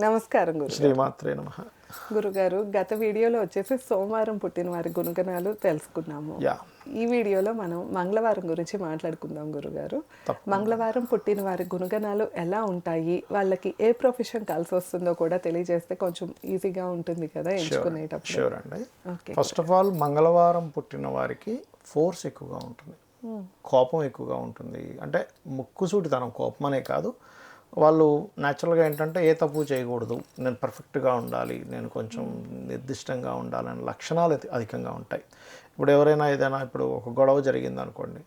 నమస్కారం గురు శ్రీమాత్రే నమ. గురుగారు గత వీడియోలో వచ్చేసి సోమవారం పుట్టిన వారి గుణగణాలు తెలుసుకున్నాము. ఈ వీడియోలో మనం మంగళవారం గురించి మాట్లాడుకుందాం గురుగారు. మంగళవారం పుట్టిన వారి గుణగణాలు ఎలా ఉంటాయి? వాళ్ళకి ఏ ప్రొఫెషన్ కలిసి వస్తుందో కూడా తెలియజేస్తే కొంచెం ఈజీగా ఉంటుంది కదా ఎంచుకునేటప్పుడు. ఫస్ట్ ఆఫ్ ఆల్ మంగళవారం పుట్టిన వారికి ఫోర్స్ ఎక్కువగా ఉంటుంది. కోపం ఎక్కువగా ఉంటుంది. అంటే ముక్కుసూటితనం కోపం అనే కాదు. వాళ్ళు న్యాచురల్గా ఏంటంటే ఏ తప్పు చేయకూడదు. నేను పర్ఫెక్ట్గా ఉండాలి నేను కొంచెం నిర్దిష్టంగా ఉండాలనే లక్షణాలు అధికంగా ఉంటాయి. ఇప్పుడు ఎవరైనా ఏదైనా ఇప్పుడు ఒక గొడవ జరిగింది అనుకోండి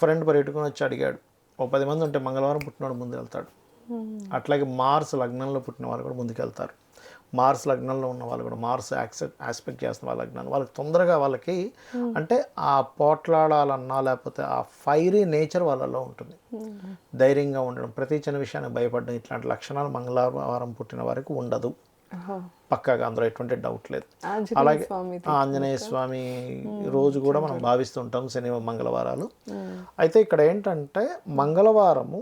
ఫ్రెండ్ పరిగెట్టుకుని వచ్చి అడిగాడు ఓ పది మంది ఉంటే మంగళవారం పుట్టినవాడు ముందు వెళ్తాడు అట్లాగే మార్స్ లగ్నంలో పుట్టిన వాళ్ళు కూడా ముందుకు వెళ్తారు మార్స్ లగ్నంలో ఉన్న వాళ్ళు కూడా మార్స్ యాక్సెప్ట్ ఆస్పెక్ట్ చేస్తున్న వాళ్ళ లగ్నాన్ని వాళ్ళకి తొందరగా వాళ్ళకి అంటే ఆ పోట్లాడాలన్నా లేకపోతే ఆ ఫైరీ నేచర్ వాళ్ళలో ఉంటుంది. ధైర్యంగా ఉండడం ప్రతి చిన్న విషయానికి భయపడడం ఇట్లాంటి లక్షణాలు మంగళవారం పుట్టిన వారికి ఉండదు. పక్కాగా అందులో ఎటువంటి డౌట్ లేదు. అలాగే ఆంజనేయ స్వామి రోజు కూడా మనం భావిస్తుంటాం శని మంగళవారాలు. అయితే ఇక్కడ ఏంటంటే మంగళవారము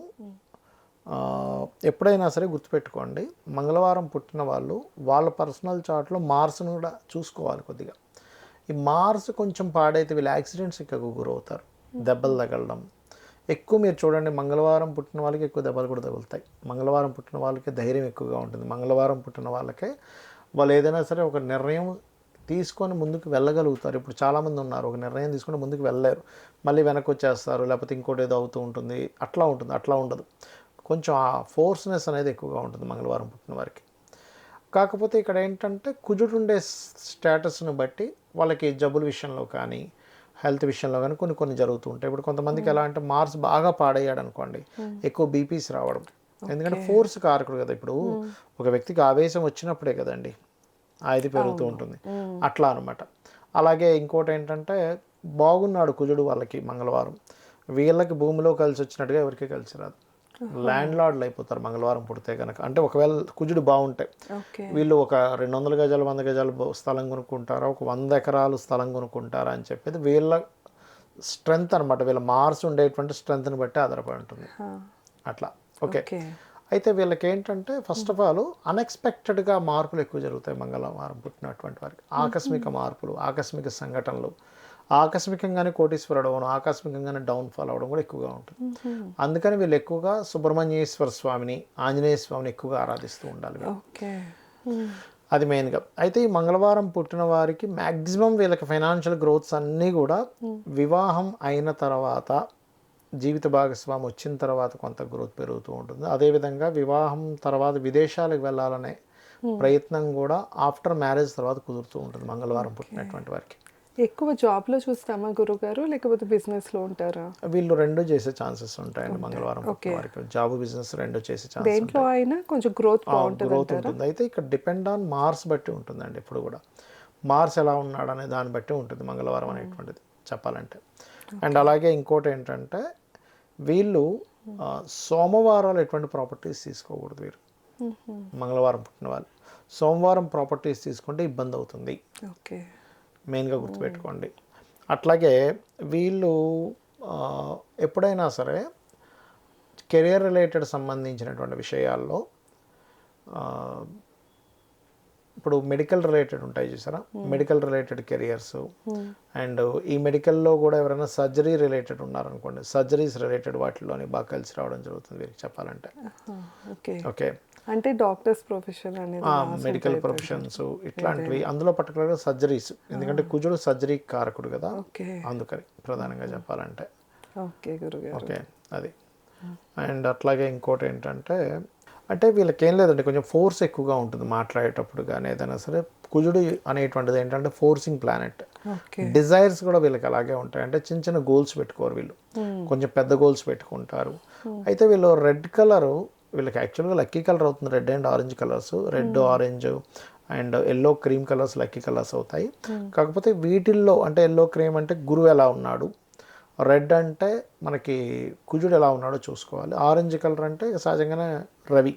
ఎప్పుడైనా సరే గుర్తుపెట్టుకోండి మంగళవారం పుట్టిన వాళ్ళు వాళ్ళ పర్సనల్ చార్ట్లో మార్స్ను కూడా చూసుకోవాలి కొద్దిగా. ఈ మార్స్ కొంచెం పాడైతే వీళ్ళు యాక్సిడెంట్స్ ఎక్కువ గురవుతారు దెబ్బలు తగలడం. ఎక్కువ మీరు చూడండి మంగళవారం పుట్టిన వాళ్ళకి ఎక్కువ దెబ్బలు కూడా తగులుతాయి. మంగళవారం పుట్టిన వాళ్ళకి ధైర్యం ఎక్కువగా ఉంటుంది. మంగళవారం పుట్టిన వాళ్ళకే వాళ్ళు ఏదైనా సరే ఒక నిర్ణయం తీసుకొని ముందుకు వెళ్ళగలుగుతారు. ఇప్పుడు చాలామంది ఉన్నారు ఒక నిర్ణయం తీసుకొని ముందుకు వెళ్ళలేరు. మళ్ళీ వెనక్కి వచ్చేస్తారు లేకపోతే ఇంకోటి ఏదో అవుతూ ఉంటుంది. అట్లా ఉంటుంది అట్లా ఉండదు. కొంచెం ఆ ఫోర్స్నెస్ అనేది ఎక్కువగా ఉంటుంది మంగళవారం పుట్టిన వారికి. కాకపోతే ఇక్కడ ఏంటంటే కుజుడు ఉండే స్టేటస్ని బట్టి వాళ్ళకి జబ్బుల విషయంలో కానీ హెల్త్ విషయంలో కానీ కొన్ని కొన్ని జరుగుతూ ఉంటాయి. ఇప్పుడు కొంతమందికి ఎలా అంటే మార్స్ బాగా పాడయ్యాడు అనుకోండి ఎక్కువ బీపీస్ రావడం. ఎందుకంటే ఫోర్స్ కారకుడు కదా ఇప్పుడు. ఒక వ్యక్తికి ఆవేశం వచ్చినప్పుడే కదండి ఆ ఇది పెరుగుతూ ఉంటుంది. అట్లా అనమాట అలాగే ఇంకోటి ఏంటంటే బాగున్నాడు కుజుడు వాళ్ళకి మంగళవారం. వీళ్ళకి భూమిలో కలిసి వచ్చినట్టుగా ఎవరికి కలిసి రాదు. ల్యాండ్ లార్డ్లు అయిపోతారు మంగళవారం పుడితే కనుక అంటే ఒకవేళ కుజుడు బాగుంటే వీళ్ళు ఒక రెండు వందల గజాలు వంద గజాలు స్థలం కొనుక్కుంటారా? ఒక వంద ఎకరాలు స్థలం కొనుక్కుంటారా అని చెప్పేది వీళ్ళ స్ట్రెంగ్త్ అనమాట వీళ్ళ మార్స్ ఉండేటువంటి స్ట్రెంగ్త్ని బట్టి ఆధారపడి ఉంటుంది. అట్లా. ఓకే. ఓకే. అయితే వీళ్ళకి ఏంటంటే ఫస్ట్ ఆఫ్ ఆల్ అన్ఎక్స్పెక్టెడ్గా మార్పులు ఎక్కువ జరుగుతాయి మంగళవారం పుట్టినటువంటి వారికి. ఆకస్మిక మార్పులు ఆకస్మిక సంఘటనలు. ఆకస్మికంగానే కోటీశ్వరుడు అవడం ఆకస్మికంగానే డౌన్ఫాల్ అవడం కూడా ఎక్కువగా ఉంటుంది. అందుకని వీళ్ళు ఎక్కువగా సుబ్రహ్మణ్యేశ్వర స్వామిని ఆంజనేయ స్వామిని ఎక్కువగా ఆరాధిస్తూ ఉండాలి అది మెయిన్గా అయితే ఈ మంగళవారం పుట్టిన వారికి మ్యాక్సిమం వీళ్ళకి ఫైనాన్షియల్ గ్రోత్స్ అన్నీ కూడా వివాహం అయిన తర్వాత జీవిత భాగస్వామి వచ్చిన తర్వాత కొంత గ్రోత్ పెరుగుతూ ఉంటుంది. అదేవిధంగా వివాహం తర్వాత విదేశాలకు వెళ్ళాలనే ప్రయత్నం కూడా ఆఫ్టర్ మ్యారేజ్ తర్వాత కుదురుతూ ఉంటుంది మంగళవారం పుట్టినటువంటి వారికి. ఎక్కువ జాబ్లో చూస్తామా గురుగారు లేకపోతే బిజినెస్లో ఉంటారా? వీళ్ళు రెండు చేసే ఛాన్సెస్ ఉంటాయండి మంగళవారం వారికి జాబ్ బిజినెస్ రెండు చేసే ఛాన్సెస్ దేంట్లో అయినా కొంచెం గ్రోత్ గ్రోత్ ఉంటుంది. అయితే ఇక్కడ డిపెండ్ ఆన్ మార్స్ బట్టి ఉంటుందండి ఎప్పుడు కూడా. మార్స్ ఎలా ఉన్నాడు అనే దాన్ని బట్టి ఉంటుంది మంగళవారం అనేటువంటిది చెప్పాలంటే. అండ్ అలాగే ఇంకోటి ఏంటంటే వీళ్ళు సోమవారాలు ఎటువంటి ప్రాపర్టీస్ తీసుకోకూడదు వీరు. మంగళవారం పుట్టిన వాళ్ళు. సోమవారం ప్రాపర్టీస్ తీసుకుంటే ఇబ్బంది అవుతుంది. ఓకే మెయిన్గా గుర్తుపెట్టుకోండి. అట్లాగే వీళ్ళు ఎప్పుడైనా సరే కెరియర్ రిలేటెడ్ సంబంధించినటువంటి విషయాల్లో ఇప్పుడు మెడికల్ రిలేటెడ్ ఉంటాయి చూసారా? మెడికల్ రిలేటెడ్ కెరియర్స్ అండ్ ఈ మెడికల్లో కూడా ఎవరైనా సర్జరీ రిలేటెడ్ ఉన్నారనుకోండి సర్జరీస్ రిలేటెడ్ వాటిలోని బాగా కలిసి రావడం జరుగుతుంది వీరికి చెప్పాలంటే. ఓకే. ఓకే. అంటే డాక్టర్స్ ప్రొఫెషన్ అనేది మెడికల్ ప్రొఫెషన్స్ ఇట్లాంటివి. అందులో పర్టికులర్గా సర్జరీస్ ఎందుకంటే కుజుడు సర్జరీ కారకుడు కదా. ఓకే. అందుకని ప్రధానంగా చెప్పాలంటే. ఓకే గురుగారు. ఓకే అది. అండ్ అట్లాగే ఇంకోటి ఏంటంటే అంటే వీళ్ళకి ఏం లేదండి కొంచెం ఫోర్స్ ఎక్కువగా ఉంటుంది మాట్లాడేటప్పుడు కానీ ఏదైనా సరే. కుజుడు అనేటువంటిది ఏంటంటే ఫోర్సింగ్ ప్లానెట్ డిజైర్స్ కూడా వీళ్ళకి అలాగే ఉంటాయి. అంటే చిన్న చిన్న గోల్స్ పెట్టుకోరు వీళ్ళు. కొంచెం పెద్ద గోల్స్ పెట్టుకుంటారు. అయితే వీళ్ళు రెడ్ కలర్ వీళ్ళకి యాక్చువల్గా లక్కీ కలర్ అవుతుంది. Red and orange colours red orange and yellow cream colours lucky colours అవుతాయి. కాకపోతే వీటిల్లో అంటే ఎల్లో క్రీమ్ అంటే గురువు ఎలా ఉన్నాడు? రెడ్ అంటే మనకి కుజుడు ఎలా ఉన్నాడో చూసుకోవాలి. ఆరెంజ్ కలర్ అంటే సహజంగానే రవి.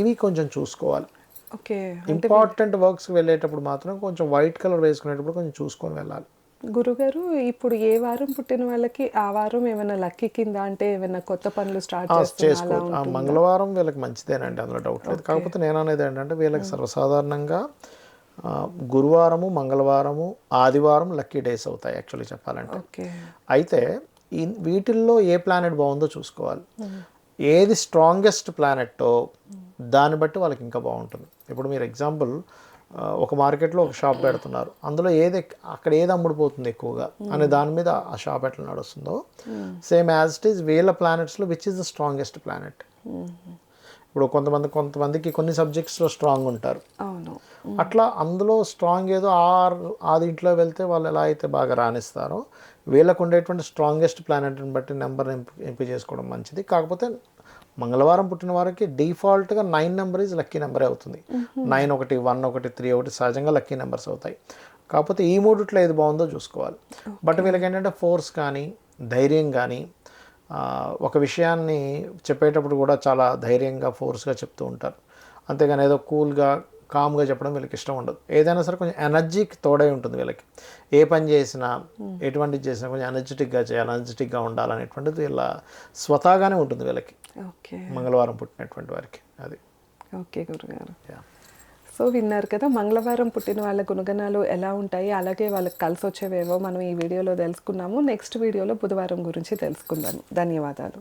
ఇవి కొంచెం చూసుకోవాలి. ఓకే ఇంపార్టెంట్ వర్క్స్కి వెళ్ళేటప్పుడు మాత్రం కొంచెం వైట్ కలర్ వేసుకునేటప్పుడు కొంచెం చూసుకొని వెళ్ళాలి. గురుగారు ఇప్పుడు ఏ వారం పుట్టిన వాళ్ళకి ఆ వారం ఏమైనా లక్కీ కింద? అంటే ఏమైనా కొత్త పనులు స్టార్ట్ చేసుకోవచ్చు ఆ మంగళవారం వీళ్ళకి మంచిదేనండి అందులో డౌట్ లేదు. కాకపోతే నేను అనేది ఏంటంటే వీళ్ళకి సర్వసాధారణంగా గురువారము మంగళవారము ఆదివారం లక్కీ డేస్ అవుతాయి యాక్చువల్లీ చెప్పాలంటే. ఓకే. అయితే వీటిల్లో ఏ ప్లానెట్ బాగుందో చూసుకోవాలి. ఏది స్ట్రాంగెస్ట్ ప్లానెట్టో దాన్ని బట్టి వాళ్ళకి ఇంకా బాగుంటుంది. ఇప్పుడు మీరు ఎగ్జాంపుల్ ఒక మార్కెట్లో ఒక షాప్ పెడుతున్నారు. అందులో ఏది అక్కడ ఏది అమ్ముడుపోతుంది ఎక్కువగా అనే దాని మీద ఆ షాప్ ఎట్లా నడుస్తుందో. సేమ్ యాజ్ ఇట్ ఈస్ వీళ్ళ ప్లానెట్స్లో which is the strongest planet ఇప్పుడు కొంతమంది కొంతమందికి కొన్ని సబ్జెక్ట్స్లో స్ట్రాంగ్ ఉంటారు. అట్లా అందులో స్ట్రాంగ్ ఏదో ఆ ఆ దీంట్లో వెళ్తే వాళ్ళు ఎలా అయితే బాగా రాణిస్తారో వీళ్ళకు ఉండేటువంటి స్ట్రాంగెస్ట్ ప్లానెట్ని బట్టి నెంబర్ ఎంపిక చేసుకోవడం మంచిది. కాకపోతే మంగళవారం పుట్టిన వారికి డిఫాల్ట్గా నైన్ నెంబర్ ఈజ్ లక్కీ నెంబరే అవుతుంది. నైన్ ఒకటి వన్ ఒకటి త్రీ ఒకటి సహజంగా లక్కీ నెంబర్స్ అవుతాయి. కాకపోతే ఈ మూడిట్లో ఏది బాగుందో చూసుకోవాలి. బట్ వీళ్ళకి ఏంటంటే ఫోర్స్ కానీ ధైర్యం కానీ ఒక విషయాన్ని చెప్పేటప్పుడు కూడా చాలా ధైర్యంగా ఫోర్స్గా చెప్తూ ఉంటారు. అంతేగాని ఏదో కూల్గా కామ్గా చెప్పడం వీళ్ళకి ఇష్టం ఉండదు. ఏదైనా సరే కొంచెం ఎనర్జీకి తోడై ఉంటుంది వీళ్ళకి. ఏ పని చేసినా ఎటువంటిది చేసినా కొంచెం ఎనర్జెటిక్గా చేయాలి ఎనర్జెటిక్గా ఉండాలనేటువంటిది వీళ్ళ స్వతహాగానే ఉంటుంది వీళ్ళకి. ఓకే. మంగళవారం పుట్టినటువంటి వారికి అది. ఓకే గురుగారు. సో విన్నారు కదా మంగళవారం పుట్టిన వాళ్ళ గుణగణాలు ఎలా ఉంటాయి? అలాగే వాళ్ళకి కలిసి వచ్చేవేవో మనం ఈ వీడియోలో తెలుసుకున్నాము. నెక్స్ట్ వీడియోలో బుధవారం గురించి తెలుసుకుందాము ధన్యవాదాలు.